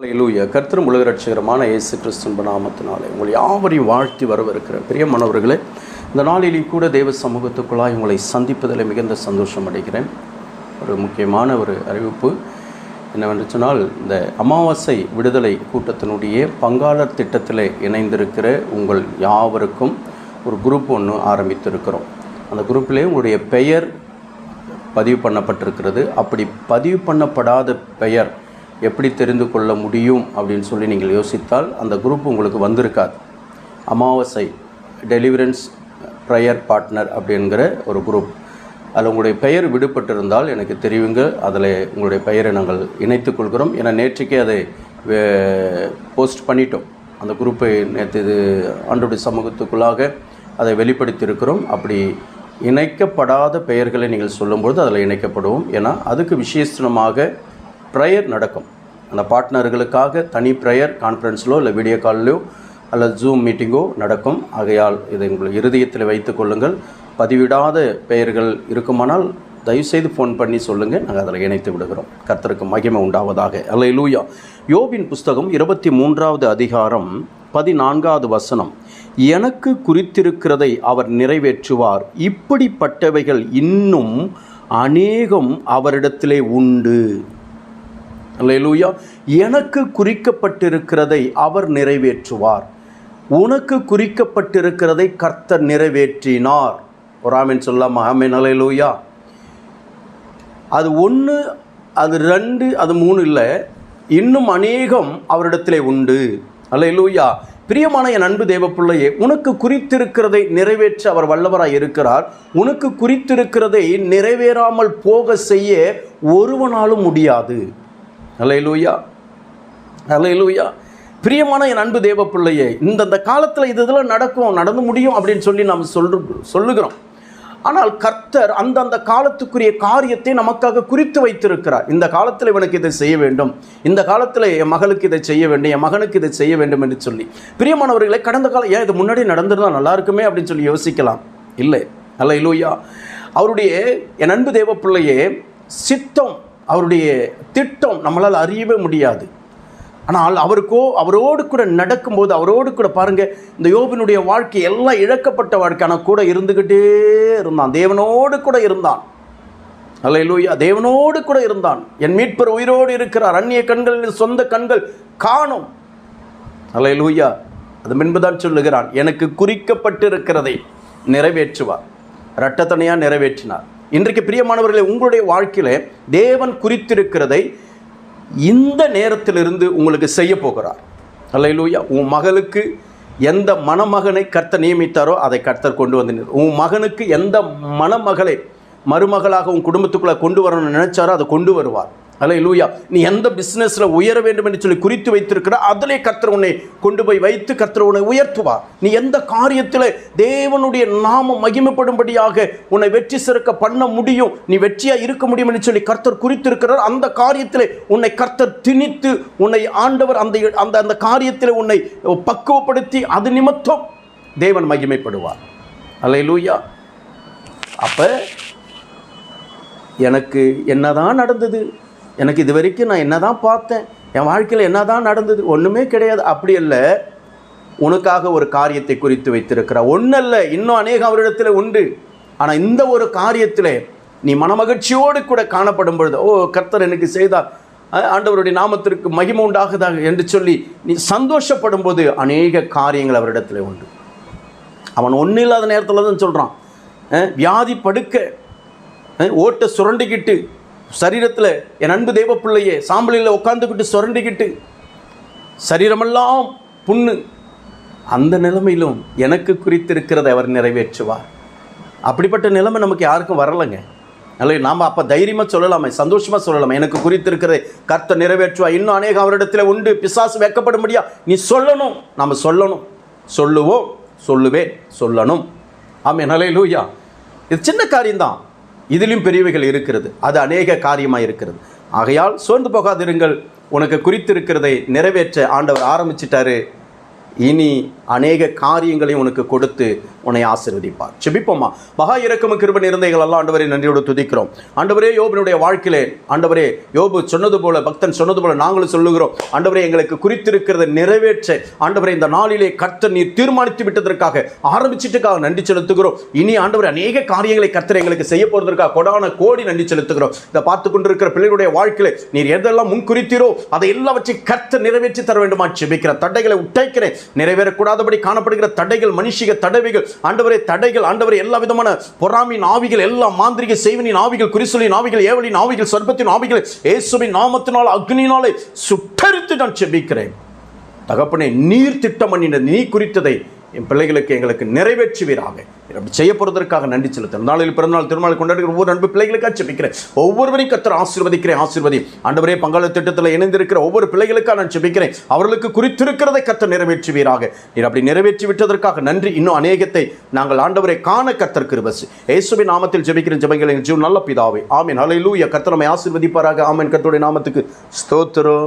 லூய கர்த்தரும் உலக ரட்சகரமான இயேசு கிறிஸ்தன் நாமத்தினாலே உங்களை யாவரையும் வாழ்த்தி வரவிருக்கிற பிரியமானவர்களே இந்த நாளிலே கூட தேவ சமூகத்துக்குள்ளாய் உங்களை சந்திப்பதில் மிகுந்த சந்தோஷம் அடைகிறேன். ஒரு முக்கியமான ஒரு அறிவிப்பு என்னவென்று சொன்னால் இந்த அமாவாசை விடுதலை கூட்டத்தினுடைய பங்காளர் திட்டத்தில் இணைந்திருக்கிற உங்கள் யாவருக்கும் ஒரு குரூப் ஒன்று ஆரம்பித்திருக்கிறோம். அந்த குரூப்பிலே உங்களுடைய பெயர் பதிவு பண்ணப்பட்டிருக்கிறது. அப்படி பதிவு பண்ணப்படாத பெயர் எப்படி தெரிந்து கொள்ள முடியும் அப்படின்னு சொல்லி நீங்கள் யோசித்தால் அந்த குரூப் உங்களுக்கு வந்திருக்காது. அமாவாசை டெலிவரன்ஸ் ப்ரேயர் பார்ட்னர் அப்படிங்கிற ஒரு குரூப் அதில் உங்களுடைய பெயர் விடுபட்டிருந்தால் எனக்கு தெரியுங்க அதில் உங்களுடைய பெயரை நாங்கள் இணைத்துக் கொள்கிறோம். ஏன்னா நேற்றுக்கே அதை போஸ்ட் பண்ணிட்டோம். அந்த குரூப்பை நேற்று இது ஆண்டுடைய சமூகத்துக்குள்ளாக அதை வெளிப்படுத்தியிருக்கிறோம். அப்படி இணைக்கப்படாத பெயர்களை நீங்கள் சொல்லும்பொழுது அதில் இணைக்கப்படுவோம். ஏன்னா அதுக்கு விசேஷமாக ப்ரேயர் நடக்கும். அந்த பார்ட்னர்களுக்காக தனி ப்ரேயர் கான்ஃபரன்ஸிலோ இல்லை வீடியோ கால்லையோ அல்லது ஜூம் மீட்டிங்கோ நடக்கும். ஆகையால் இதை உங்கள் இருதயத்தில் வைத்துக் கொள்ளுங்கள். பதிவிடாத பெயர்கள் இருக்குமானால் தயவுசெய்து ஃபோன் பண்ணி சொல்லுங்கள் நாங்கள் அதில் இணைத்து விடுகிறோம். கர்த்தருக்கு மகிமை உண்டாவதாக. அல்ல லூயா யோபின் புஸ்தகம் இருபத்தி மூன்றாவது அதிகாரம் பதினான்காவது வசனம். எனக்கு குறித்திருக்கிறதை அவர் நிறைவேற்றுவார். இப்படிப்பட்டவைகள் இன்னும் அநேகம் அவரிடத்திலே உண்டு. அல்லேலூயா. எனக்கு குறிக்கப்பட்டிருக்கிறதை அவர் நிறைவேற்றுவார். உனக்கு குறிக்கப்பட்டிருக்கிறதை கர்த்தர் நிறைவேற்றினார். ஒரு ஆமீன் சொல்லாமா ஆமீன் அல்லேலூயா. அது ஒன்று அது ரெண்டு அது மூணு இல்லை. இன்னும் அநேகம் அவரிடத்திலே உண்டு. அல்லேலூயா. பிரியமான என் அன்பு தேவப்பிள்ளையே உனக்கு குறித்திருக்கிறதை நிறைவேற்ற அவர் வல்லவராய் இருக்கிறார். உனக்கு குறித்திருக்கிறதை நிறைவேறாமல் போக செய்ய ஒருவனாலும் முடியாது. அலையலூயா அலையலூயா பிரியமான என் அன்பு தேவ பிள்ளையே இந்தந்த காலத்தில் இது இதெல்லாம் நடக்கும் நடந்து முடியும் அப்படின்னு சொல்லி நாம் சொல்ற சொல்லுகிறோம். ஆனால் கர்த்தர் அந்தந்த காலத்துக்குரிய காரியத்தை நமக்காக குறித்து வைத்திருக்கிறார். இந்த காலத்தில் இவனுக்கு இதை செய்ய வேண்டும். இந்த காலத்தில் என் மகளுக்கு இதை செய்ய வேண்டும் என் மகனுக்கு இதை செய்ய வேண்டும் என்று சொல்லி. பிரியமானவர்களை கடந்த காலம் ஏன் இது முன்னாடி நடந்திருந்தால் நல்லா இருக்குமே அப்படின்னு சொல்லி யோசிக்கலாம். இல்லை. அல்ல இல்லையா அவருடைய என் அன்பு தேவ பிள்ளையே சித்தம் அவருடைய திட்டம் நம்மளால் அறியவே முடியாது. ஆனால் அவருக்கோ அவரோடு கூட நடக்கும்போது அவரோடு கூட பாருங்கள் இந்த யோபினுடைய வாழ்க்கை எல்லாம் இழக்கப்பட்ட வாழ்க்கை. ஆனால் கூட இருந்துக்கிட்டே இருந்தான். தேவனோடு கூட இருந்தான். அல்ல லூயா தேவனோடு கூட இருந்தான். என் மீட்பர் உயிரோடு இருக்கிறார். அந்நிய கண்களில் சொந்த கண்கள் காணும். அல்ல லூயா அது முன்புதான் சொல்லுகிறான் எனக்கு குறிக்கப்பட்டிருக்கிறதை நிறைவேற்றுவார். இரட்டத்தனையாக நிறைவேற்றினார். இன்றைக்கு பிரியமானவர்களே உங்களுடைய வாழ்க்கையில் தேவன் குறித்திருக்கிறதை இந்த நேரத்திலிருந்து உங்களுக்கு செய்ய போகிறார். அல்லையிலூயா உன் மகளுக்கு எந்த மணமகனை கர்த்தர் நியமித்தாரோ அதை கர்த்தர் கொண்டு வந்து உன் மகனுக்கு எந்த மணமகளை மருமகளாக உன் குடும்பத்துக்குள்ளே கொண்டு வரணும்னு நினைச்சாரோ அதை கொண்டு வருவார். அலை லூயா நீ எந்த பிஸ்னஸில் உயர வேண்டும் என்று சொல்லி குறித்து வைத்திருக்கிற அதிலே கர்த்தர் உன்னை கொண்டு போய் வைத்து கத்திர உன்னை உயர்த்துவார். நீ எந்த காரியத்தில் தேவனுடைய நாமம் மகிமைப்படும்படியாக உன்னை வெற்றி சிறக்க பண்ண முடியும் நீ வெற்றியாக இருக்க முடியும் என்று சொல்லி கர்த்தர் குறித்திருக்கிறார். அந்த காரியத்தில் உன்னை கர்த்தர் திணித்து உன்னை ஆண்டவர் அந்த அந்த அந்த காரியத்தில் உன்னை பக்குவப்படுத்தி அது நிமித்தம் தேவன் மகிமைப்படுவார். அலை லூயா அப்போ எனக்கு என்னதான் நடந்தது? எனக்கு இது வரைக்கும் நான் என்ன தான் பார்த்தேன் என் வாழ்க்கையில் என்ன தான் நடந்தது ஒன்றுமே கிடையாது. அப்படி இல்லை உனக்காக ஒரு காரியத்தை குறித்து வைத்திருக்கிறார். ஒன்றல்ல இன்னும் அநேக அவரிடத்தில் உண்டு. ஆனால் இந்த ஒரு காரியத்தில் நீ மனமகிழ்ச்சியோடு கூட காணப்படும் பொழுது ஓ கர்த்தர் எனக்கு செய்தார். ஆண்டவருடைய நாமத்திற்கு மகிமை உண்டாகுதாக என்று சொல்லி நீ சந்தோஷப்படும் போது அநேக காரியங்கள் அவரிடத்தில் உண்டு. அவன் ஒன்றும் இல்லாத நேரத்தில் தான் சொல்கிறான் வியாதி படுக்க ஓட்டை சுரண்டிக்கிட்டு சரீரத்தில் என் அன்பு தெய்வ பிள்ளையே சாம்பலில் உட்காந்துக்கிட்டு சுரண்டிக்கிட்டு சரீரமெல்லாம் புண்ணு. அந்த நிலைமையிலும் எனக்கு குறித்திருக்கிறதை அவர் நிறைவேற்றுவார். அப்படிப்பட்ட நிலைமை நமக்கு யாருக்கும் வரலைங்க. அல்ல நாம் அப்போ தைரியமாக சொல்லலாமே சந்தோஷமாக சொல்லலாமே. எனக்கு குறித்திருக்கிறதை கர்த்த நிறைவேற்றுவா இன்னும் அநேக அவரிடத்தில் உண்டு. பிசாசு வைக்கப்படும்படியா நீ சொல்லணும். நாம் சொல்லணும். சொல்லுவோம் சொல்லுவேன் சொல்லணும். ஆமே நலையிலூயா இது சின்ன காரியம்தான். இதிலும் பெரியவைகள் இருக்கிறது. அது அநேக காரியமாக இருக்கிறது. ஆகையால் சோர்ந்து போகாதிருங்கள். உனக்கு குறித்திருக்கிறதை நிறைவேற்ற ஆண்டவர் ஆரம்பிச்சிட்டாரு. இனி அநேக காரியங்களையும் உனக்கு கொடுத்து உன்னை ஆசீர்வதிப்பார். செபிப்போமா மகா இறக்கம கிருப நிறந்தைகள் எல்லாம் ஆண்டவரை நன்றியோடு துதிக்கிறோம். ஆண்டவரே யோபினுடைய வாழ்க்கையிலே ஆண்டவரே யோபு சொன்னது போல பக்தன் சொன்னது போல நாங்களும் சொல்லுகிறோம். ஆண்டவரே எங்களுக்கு குறித்திருக்கிறத நிறைவேற்ற ஆண்டவரே இந்த நாளிலே கர்த்தர் நீர் தீர்மானித்து விட்டதற்காக ஆரம்பிச்சிட்டுக்காக நன்றி செலுத்துகிறோம். இனி ஆண்டவர் அநேக காரியங்களை கர்த்தர் எங்களுக்கு செய்ய போறதற்காக கொடான கோடி நன்றி செலுத்துகிறோம். இதை பார்த்து கொண்டிருக்கிற பிள்ளைகளுடைய வாழ்க்கையில நீர் எதெல்லாம் முன் குறித்தீரோ அதை எல்லாவற்றையும் கர்த்தர் நிறைவேற்றி தர வேண்டுமா செபிக்கிற தடைகளை உட்டைக்கிறேன் நிறைவேறக்கூடாதபடி காணப்படுகிற தடைகள் மனுஷிக தடவைகள் ஆண்டவரே தடைகள் ஆண்டவரே எல்லா விதமான பொறாமின் ஆவிகள் எல்லா மாந்திரிக செய்வனின் ஆவிகள் குறிசொலின் ஆவிகள் ஏவலின் ஆவிகள் சர்ப்பத்தின் ஆவிகள் இயேசுவின் நாமத்தினால் அக்னினாலே சுட்டரித்து நான் செபிக்கிறேன். தகப்பனே நீர் திட்டம் பண்ணின நீ குறித்ததை என் பிள்ளைகளுக்கு எங்களுக்கு நிறைவேற்றுவீராக. அப்படி செய்ய போகிறதற்காக நன்றி செலுத்தும் நாளில் பிறந்தநாள் திருநாள் கொண்டாடுகிற ஒவ்வொரு அன்பு பிள்ளைகளுக்காக செபிக்கிறேன் ஒவ்வொருவரையும் கத்தர் ஆசீர்வதிக்கிறேன் ஆசீர்வதி ஆண்டவரே பங்காளர் திட்டத்தில் இணைந்திருக்கிற ஒவ்வொரு பிள்ளைகளுக்காக நான் செபிக்கிறேன் அவர்களுக்கு குறித்திருக்கிறதை கத்தர் நிறைவேற்றுவீராக. நீர் அப்படி நிறைவேற்றி விட்டதற்காக நன்றி. இன்னும் அநேகத்தை நாங்கள் ஆண்டவரை காண கத்தர் கிருபஸ் இயேசுவின் நாமத்தில் ஜெபிக்கிற ஜெபங்கள் எங்கள் ஜீவன் நல்ல பிதாவை. ஆமீன். ஹalleluya. கர்த்தர் நம்மை ஆசீர்வதிப்பாராக. ஆமென். கத்தோடைய நாமத்துக்கு ஸ்தோத்திரம்.